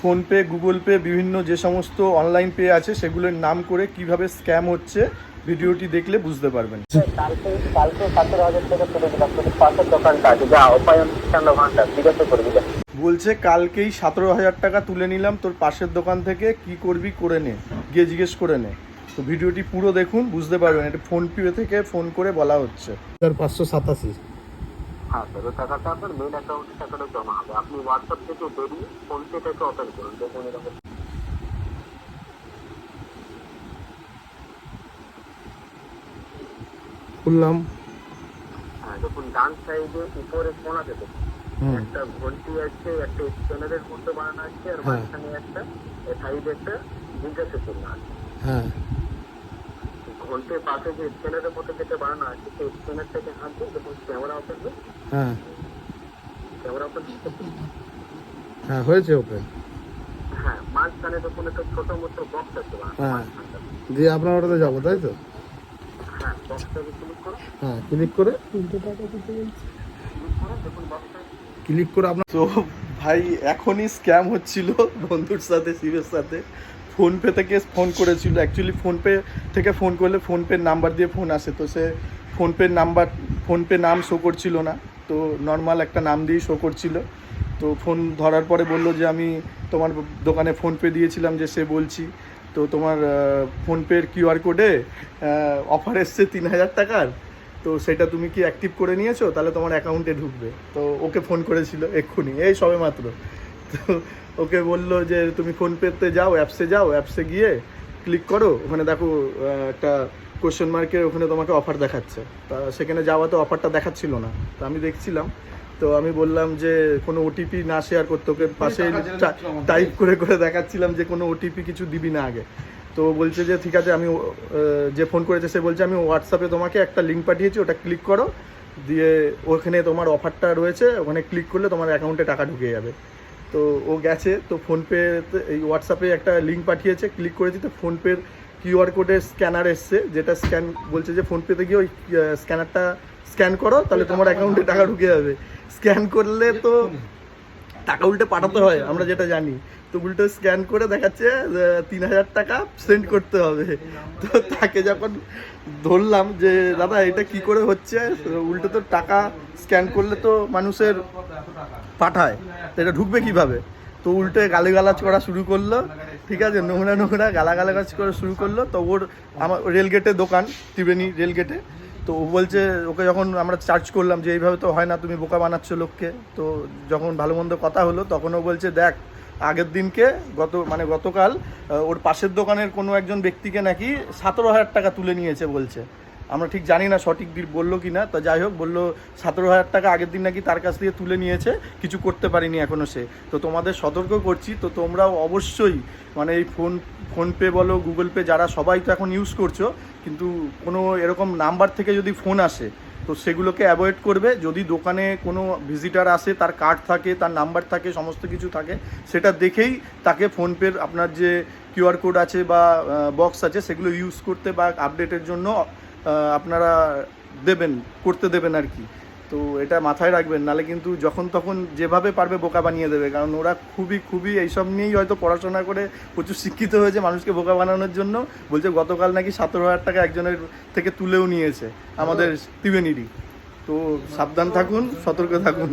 PhonePe Google pay বিভিন্ন যে সমস্ত অনলাইন পে আছে সেগুলোর নাম করে কীভাবে স্ক্যাম হচ্ছে ভিডিওটি দেখলে বুঝতে পারবেন। কালকে কালকে সতেরো হাজার টাকা তুলে দিলাম। পাশের দোকানটা আছে যা উপায়ন দোকানটা জিজ্ঞাসা করবি বলছে কালকেই সতেরো হাজার টাকা তুলে নিলাম তোর পাশের দোকান থেকে কি করবি করে নে গিয়ে জিজ্ঞেস করে নে। তো ভিডিওটি পুরো দেখুন বুঝতে পারবেন এটা ফোন পে থেকে ফোন করে বলা হচ্ছে। পাঁচশো সাতাশি। হ্যাঁ স্যার ওই টাকাটা আপনার মেন অ্যাকাউন্টে টাকাটা জমা হবে। আপনি হোয়াটসঅ্যাপ থেকে বেরিয়ে ফোন পে থেকে ওপেন করুন দেখুন এরকম খুললাম হ্যাঁ দেখুন ডান সাইডে উপরে কোনাতে দেখুন। একটা ঘন্টি আছে একটা স্ক্যানারের মতো বানানো আছে আর হ্যাঁ। মাঝখানে একটা সাইডে একটা জিজ্ঞাসা চিহ্ন আছে হ্যাঁ। ঘন্টির পাশে যে স্ক্যানারের মতো যেটা বানানো আছে সেই স্ক্যানারটাকে হাত দিয়ে দেখুন ক্যামেরা ওপেন হ্যাঁ ক্যামেরা ওপেন হ্যাঁ হয়েছে ওপেন। হ্যাঁ মাঝখানে দেখুন একটা ছোট মতো বক্স আছে হ্যাঁ। দিয়ে আপনার ওটাতে যাব তাই তো? হ্যাঁ বক্সটাকে ক্লিক করো। হ্যাঁ ক্লিক করে ক্লিক করে দেখুন বক্সটা ক্লিক করে আপনার তো ভাই এখনই স্ক্যাম হচ্ছিল বন্ধুর সাথে শিবের সাথে। ফোনপে থেকে ফোন করেছিল। অ্যাকচুয়ালি ফোনপে থেকে ফোন করলে ফোনপের নাম্বার দিয়ে ফোন আসে। তো সে ফোনপের নাম্বার, ফোনপে নাম শো করছিল না। তো নর্মাল একটা নাম দিয়েই শো করছিল। তো ফোন ধরার পরে বলল যে, আমি তোমার দোকানে ফোনপে দিয়েছিলাম যে সে বলছি। তো তোমার ফোনপের কিউআর কোডে অফার এসছে তিন হাজার টাকার। তো সেটা তুমি কি অ্যাক্টিভ করে নিয়েছো? তাহলে তোমার অ্যাকাউন্টে ঢুকবে। তো ওকে ফোন করেছিল এক্ষুনি। এই সবে মাত্র। তো ওকে বলল যে তুমি ফোনপেতে যাও অ্যাপসে যাও অ্যাপসে গিয়ে ক্লিক করো। ওখানে দেখো একটা কোশ্চেন মার্কের ওখানে তোমাকে অফার দেখাচ্ছে। তা সেখানে যাওয়াতে অফারটা দেখাচ্ছিল না। তো আমি দেখছিলাম। তো আমি বললাম যে কোনো ওটিপি না শেয়ার করতে। ওকে পাশে টাইপ করে করে দেখাচ্ছিলাম যে কোনো ওটিপি কিছু দিবি না আগে। তো বলছে যে ঠিক আছে আমি যে ফোন করেছে সে বলছে আমি হোয়াটসঅ্যাপে তোমাকে একটা লিঙ্ক পাঠিয়েছি ওটা ক্লিক করো। দিয়ে ওখানে তোমার অফারটা রয়েছে ওখানে ক্লিক করলে তোমার অ্যাকাউন্টে টাকা ঢুকে যাবে। তো ও গেছে, তো ফোনপে এই হোয়াটসঅ্যাপে একটা লিঙ্ক পাঠিয়েছে ক্লিক করেছি, তো ফোনপের কিউআর কোডের স্ক্যানার এসছে, যেটা স্ক্যান বলছে যে ফোনপেতে গিয়ে ওই স্ক্যানারটা স্ক্যান করো, তাহলে তোমার অ্যাকাউন্টে টাকা ঢুকে যাবে। স্ক্যান করলে তো টাকা উল্টে পাঠাতে হয়, আমরা যেটা জানি। তো উল্টো স্ক্যান করে দেখাচ্ছে তিন হাজার টাকা সেন্ড করতে হবে। তো তাকে যখন ধরলাম যে, দাদা, এটা কি করে হচ্ছে? উল্টো তো টাকা স্ক্যান করলে তো মানুষের পাঠায়, তো এটা ঢুকবে কীভাবে? তো উল্টে গালিগালাজ করা শুরু করল, ঠিক আছে? নোংরা নোংরা গালাগালাজ করা শুরু করল। তো ওর আমার রেলগেটে দোকান, ত্রিবেণী রেলগেটে। তো ও বলছে, ওকে যখন আমরা চার্জ করলাম যে এইভাবে তো হয় না, তুমি বোকা বানাচ্ছ লোককে। তো যখন ভালো মন্দ কথা হলো, তখন ও বলছে, দেখ, আগের দিনকে গত মানে গতকাল ওর পাশের দোকানের কোনো একজন ব্যক্তিকে নাকি সতেরো হাজার টাকা তুলে নিয়েছে, বলছে। আমরা ঠিক জানি না সঠিক বলল কি না, তা যাই হোক, বলল সতেরো হাজার টাকা আগের দিন নাকি তার কাছ থেকে তুলে নিয়েছে, কিছু করতে পারিনি এখনও সে। তো তোমাদের সতর্ক করছি, তো তোমরাও অবশ্যই মানে এই ফোন, ফোনপে বলো, গুগল পে, যারা সবাই তো এখন ইউজ করছ, কিন্তু কোনো এরকম নাম্বার থেকে যদি ফোন আসে, তো সেগুলোকে অ্যাভয়েড করবে। যদি দোকানে কোনো ভিজিটার আসে, তার কার্ড থাকে, তার নাম্বার থাকে, সমস্ত কিছু থাকে, সেটা দেখেই তাকে ফোনপের আপনার যে কিউআর কোড আছে বা বক্স আছে, সেগুলো ইউজ করতে বা আপডেটের জন্য আপনারা দেবেন, করতে দেবেন আর কি। তো এটা মাথায় রাখবেন, নালে কিন্তু যখন তখন যেভাবে পারবে বোকা বানিয়ে দেবে, কারণ ওরা খুবই খুবই এইসব নিয়েই হয়তো পড়াশোনা করে প্রচুর শিক্ষিত হয়েছে মানুষকে বোকা বানানোর জন্য। বলছে গতকাল নাকি সতেরো হাজার টাকা একজনের থেকে তুলেও নিয়েছে আমাদের ত্রিবেণীরই। তো সাবধান থাকুন, সতর্ক থাকুন।